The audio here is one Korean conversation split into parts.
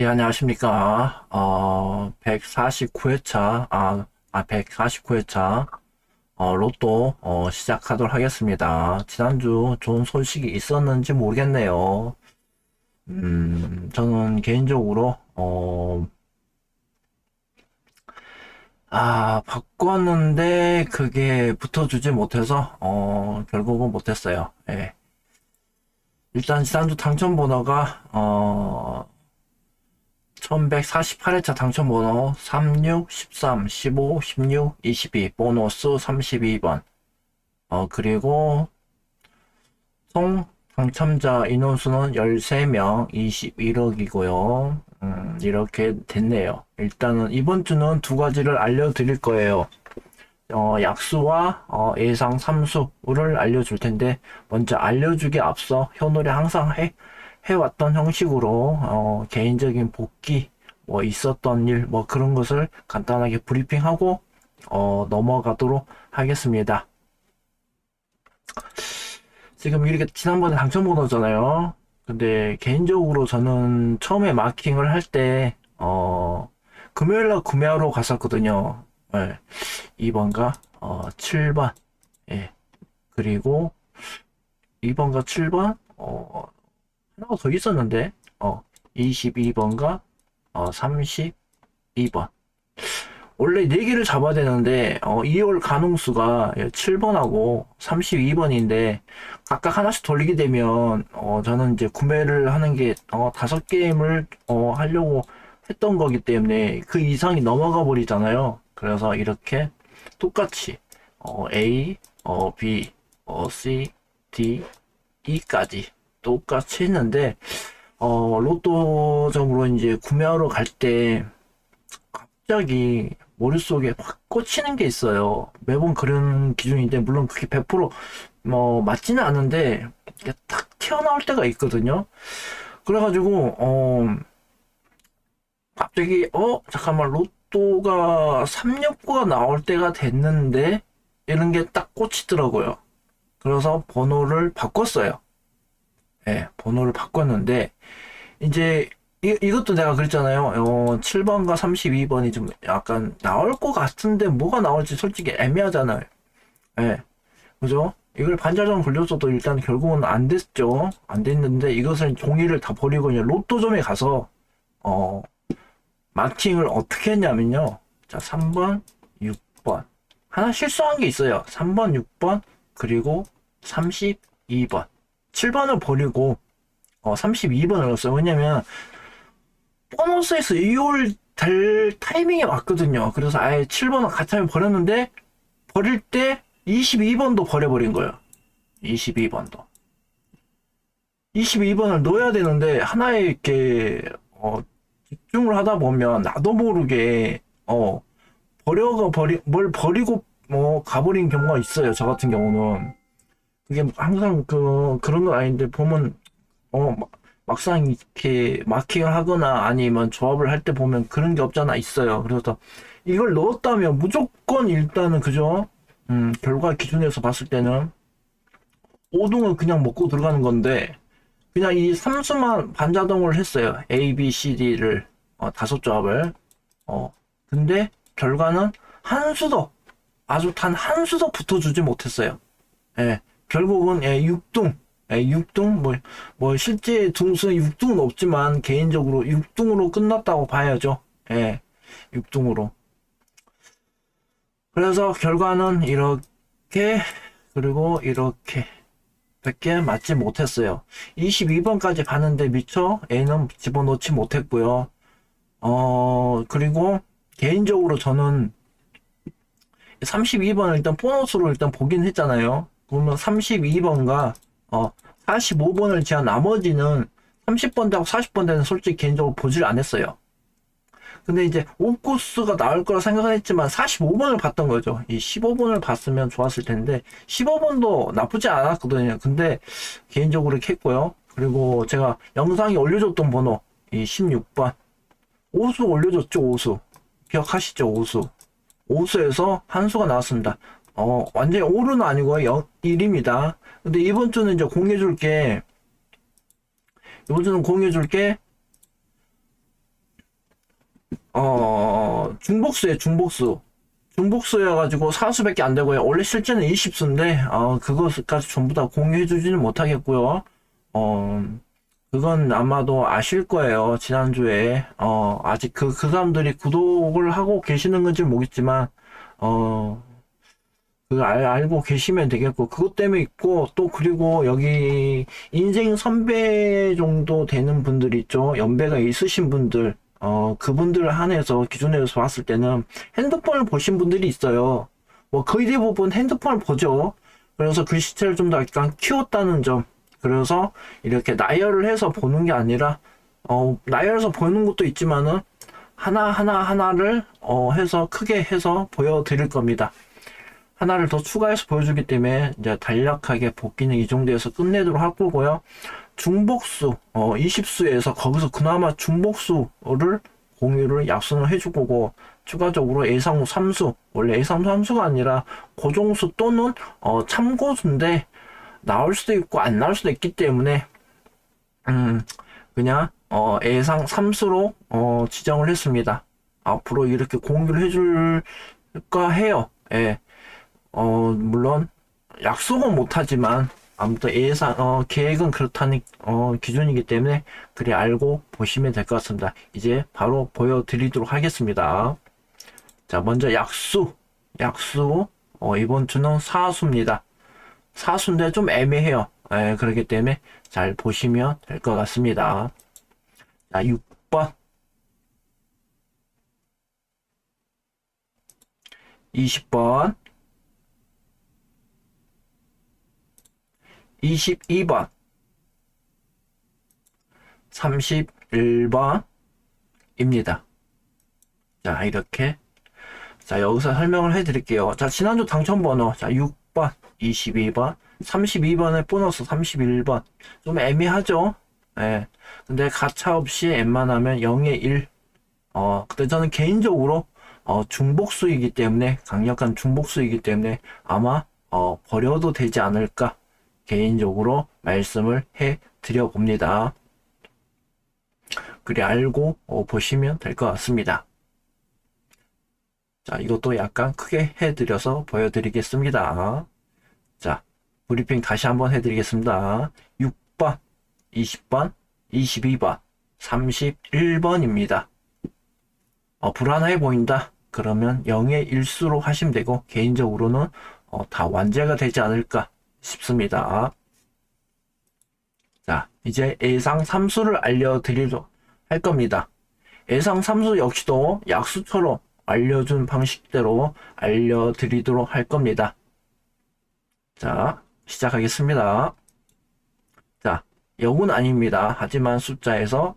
예, 안녕하십니까. 어, 149회차, 아, 아, 149회차, 어, 로또, 어, 시작하도록 하겠습니다. 지난주 좋은 소식이 있었는지 모르겠네요. 음, 저는 개인적으로, 어, 아, 바꿨는데 그게 붙어주지 못해서, 어, 결국은 못했어요. 예. 일단 지난주 당첨 번호가, 어, 1148회차 당첨번호 36, 13, 15, 16, 22 보너스 32번. 어 그리고 총 당첨자 인원수는 13명 21억이고요. 음, 이렇게 됐네요. 일단은 이번 주는 두 가지를 알려드릴 거예요. 어, 약수와 어, 예상 삼수를 알려줄 텐데 먼저 알려주기 앞서 현울이 항상 해 해왔던 형식으로 어, 개인적인 복귀 뭐 있었던 일 뭐 그런 것을 간단하게 브리핑하고 어, 넘어가도록 하겠습니다. 지금 이렇게 지난번에 당첨 번호잖아요. 근데 개인적으로 저는 처음에 마킹을 할 때 어, 금요일날 구매하러 갔었거든요. 네. 2번과 어, 7번. 예. 그리고 2번과 7번 어, 하나가 더 있었는데, 어, 22번과, 어, 32번. 원래 4개를 잡아야 되는데, 어, 2월 가능수가 7번하고 32번인데, 각각 하나씩 돌리게 되면, 어, 저는 이제 구매를 하는 게, 어, 5게임을, 어, 하려고 했던 거기 때문에, 그 이상이 넘어가 버리잖아요. 그래서 이렇게 똑같이, 어, A, 어, B, 어, C, D, E까지 똑같이 했는데 어 로또점으로 이제 구매하러 갈 때 갑자기 머릿속에 확 꽂히는 게 있어요. 매번 그런 기준인데 물론 그게 100%뭐 맞지는 않은데 딱 튀어나올 때가 있거든요. 그래가지고 어 갑자기 어 잠깐만 로또가 369가 나올 때가 됐는데 이런 게 딱 꽂히더라고요. 그래서 번호를 바꿨어요. 예, 번호를 바꿨는데 이제 이, 이것도 내가 그랬잖아요. 어, 7번과 32번이 좀 약간 나올 것 같은데 뭐가 나올지 솔직히 애매하잖아요. 예. 그죠? 이걸 반자전 굴렸어도 일단 결국은 안 됐죠. 안 됐는데 이것을 종이를 다 버리고 그냥 로또점에 가서 어 마킹을 어떻게 했냐면요. 자, 3번, 6번. 하나 실수한 게 있어요. 3번, 6번, 그리고 32번. 7번을 버리고 어, 32번을 넣었어요. 왜냐면 보너스에서 2월 될 타이밍이 왔거든요. 그래서 아예 7번을 같이 하면 버렸는데 버릴 때 22번도 버려버린 거예요. 22번도. 22번을 넣어야 되는데 하나에 이렇게 어, 집중을 하다 보면 나도 모르게 어 버려가 버리 뭘 버리고 뭐 가버린 경우가 있어요. 저 같은 경우는 그게 항상 그 그런 건 아닌데 보면 어 막상 이렇게 마킹을 하거나 아니면 조합을 할 때 보면 그런 게 없잖아 있어요. 그래서 이걸 넣었다면 무조건 일단은 그죠? 음 결과 기준에서 봤을 때는 5등은 그냥 먹고 들어가는 건데 그냥 이 삼수만 반자동을 했어요. A, B, C, D를 어, 다섯 조합을 어 근데 결과는 한 수도 아주 단 한 수도 붙어주지 못했어요. 예. 결국은 예, 6등 예, 6등 뭐, 뭐 실제 등수 6등은 없지만 개인적으로 6등으로 끝났다고 봐야죠. 예. 6등으로. 그래서 결과는 이렇게 그리고 이렇게 100개 맞지 못했어요. 22번까지 가는데 미처 A는 집어넣지 못했고요. 어, 그리고 개인적으로 저는 32번을 일단 보너스로 일단 보긴 했잖아요. 그러면 32번과 어 45번을 제한 나머지는 30번 되고 40번 되는 솔직히 개인적으로 보질 않았어요. 근데 이제 5코스가 나올 거라 생각은 했지만 45번을 봤던 거죠. 이 15번을 봤으면 좋았을 텐데 15번도 나쁘지 않았거든요. 근데 개인적으로 했고요. 그리고 제가 영상에 올려줬던 번호 이 16번 오수 올려줬죠. 오수 기억하시죠? 오수 오수에서 한 수가 나왔습니다. 어, 완전히 오류는 아니고 0, 1입니다. 근데 이번 주는 이제 공유해 줄게. 이번 주는 공유해 줄게. 어, 중복수에 중복수. 중복수여가지고 사수밖에 안 되고요. 원래 실제는 20수인데, 어, 그것까지 전부 다 공유해 주지는 못하겠고요. 어, 그건 아마도 아실 거예요. 지난주에. 어, 아직 그, 그 사람들이 구독을 하고 계시는 건지 모르겠지만, 어, 그 알, 알고 계시면 되겠고, 그것 때문에 있고, 또 그리고 여기 인생 선배 정도 되는 분들 있죠. 연배가 있으신 분들. 어, 그분들 한해서 기준에서 봤을 때는 핸드폰을 보신 분들이 있어요. 뭐 거의 대부분 핸드폰을 보죠. 그래서 글씨체를 좀 더 약간 키웠다는 점. 그래서 이렇게 나열을 해서 보는 게 아니라, 어, 나열해서 보는 것도 있지만은, 하나 하나 하나를, 어, 해서 크게 해서 보여드릴 겁니다. 하나를 더 추가해서 보여주기 때문에, 이제 간략하게 복기는 이 정도에서 끝내도록 할 거고요. 중복수, 어, 20수에서 거기서 그나마 중복수를 공유를 약속을 해줄 거고, 추가적으로 예상후 3수, 원래 예상후 3수가 아니라 고정수 또는, 어, 참고수인데, 나올 수도 있고 안 나올 수도 있기 때문에, 음, 그냥, 어, 예상 3수로, 어, 지정을 했습니다. 앞으로 이렇게 공유를 해줄까 해요. 예. 어, 물론, 약속은 못하지만, 아무튼 예상, 어, 계획은 그렇다는, 어, 기준이기 때문에, 그래 알고 보시면 될 것 같습니다. 이제 바로 보여드리도록 하겠습니다. 자, 먼저 약수. 약수. 어, 이번 주는 사수입니다. 사수인데 좀 애매해요. 예, 그렇기 때문에 잘 보시면 될 것 같습니다. 자, 6번. 20번. 22번. 31번입니다. 자, 이렇게. 자, 여기서 설명을 해 드릴게요. 자, 지난주 당첨번호. 자, 6번, 22번, 32번에 보너스 31번. 좀 애매하죠? 예. 근데 가차 없이 웬만하면 0에 1. 어, 근데 저는 개인적으로, 어, 중복수이기 때문에, 강력한 중복수이기 때문에 아마, 어, 버려도 되지 않을까. 개인적으로 말씀을 해 드려 봅니다. 그래 알고 어, 보시면 될 것 같습니다. 자, 이것도 약간 크게 해드려서 보여드리겠습니다. 자, 브리핑 다시 한번 해드리겠습니다. 6번, 20번, 22번, 31번입니다. 어, 불안해 보인다. 그러면 0의 1수로 하시면 되고, 개인적으로는 어, 다 완제가 되지 않을까 싶습니다. 자, 이제 예상 삼수를 알려드리도록 할 겁니다. 예상 삼수 역시도 약수처럼 알려준 방식대로 알려드리도록 할 겁니다. 자, 시작하겠습니다. 자, 역은 아닙니다. 하지만 숫자에서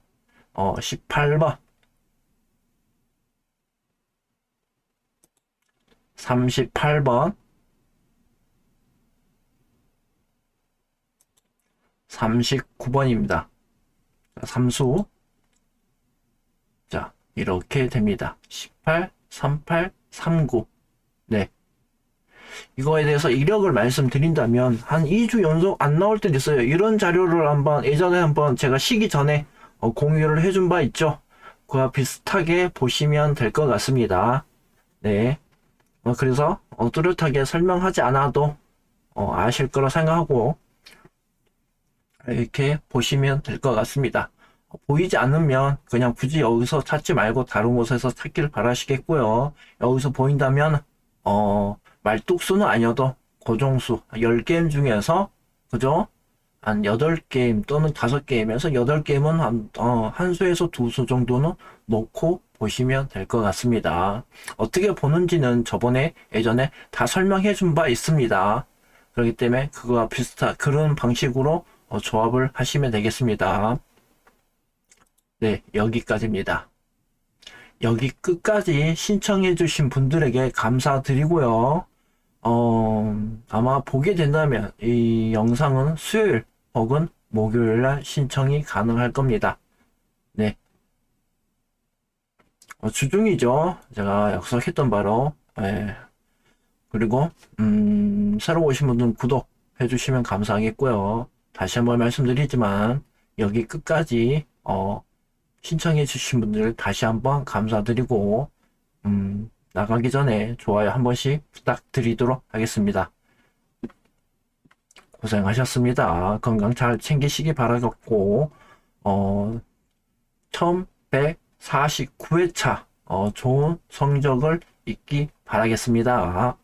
어, 18번 38번 39번입니다. 삼수. 자, 이렇게 됩니다. 18, 38, 39. 네. 이거에 대해서 이력을 말씀드린다면 한 2주 연속 안 나올 때도 있어요. 이런 자료를 한번 예전에 한번 제가 쉬기 전에 어, 공유를 해준 바 있죠. 그와 비슷하게 보시면 될 것 같습니다. 네. 어, 그래서 어, 뚜렷하게 설명하지 않아도 어, 아실 거라 생각하고 이렇게 보시면 될 것 같습니다. 보이지 않으면 그냥 굳이 여기서 찾지 말고 다른 곳에서 찾기를 바라시겠고요. 여기서 보인다면 어 말뚝수는 아니어도 고정수 10게임 중에서 그죠? 한 8게임 또는 5게임에서 8게임은 한, 어, 한 수에서 두 수 정도는 놓고 보시면 될 것 같습니다. 어떻게 보는지는 저번에 예전에 다 설명해 준 바 있습니다. 그렇기 때문에 그거와 비슷한 그런 방식으로 어, 조합을 하시면 되겠습니다. 네, 여기까지입니다. 여기 끝까지 신청해 주신 분들에게 감사드리고요. 어, 아마 보게 된다면 이 영상은 수요일 혹은 목요일 날 신청이 가능할 겁니다. 네. 어, 주중이죠. 제가 약속했던 바로. 네. 그리고 음, 새로 오신 분들은 구독해 주시면 감사하겠고요. 다시 한번 말씀드리지만 여기 끝까지 어, 신청해 주신 분들 다시 한번 감사드리고, 음, 나가기 전에 좋아요 한 번씩 부탁드리도록 하겠습니다. 고생하셨습니다. 건강 잘 챙기시기 바라겠고, 어, 1149회차, 어, 좋은 성적을 있기 바라겠습니다.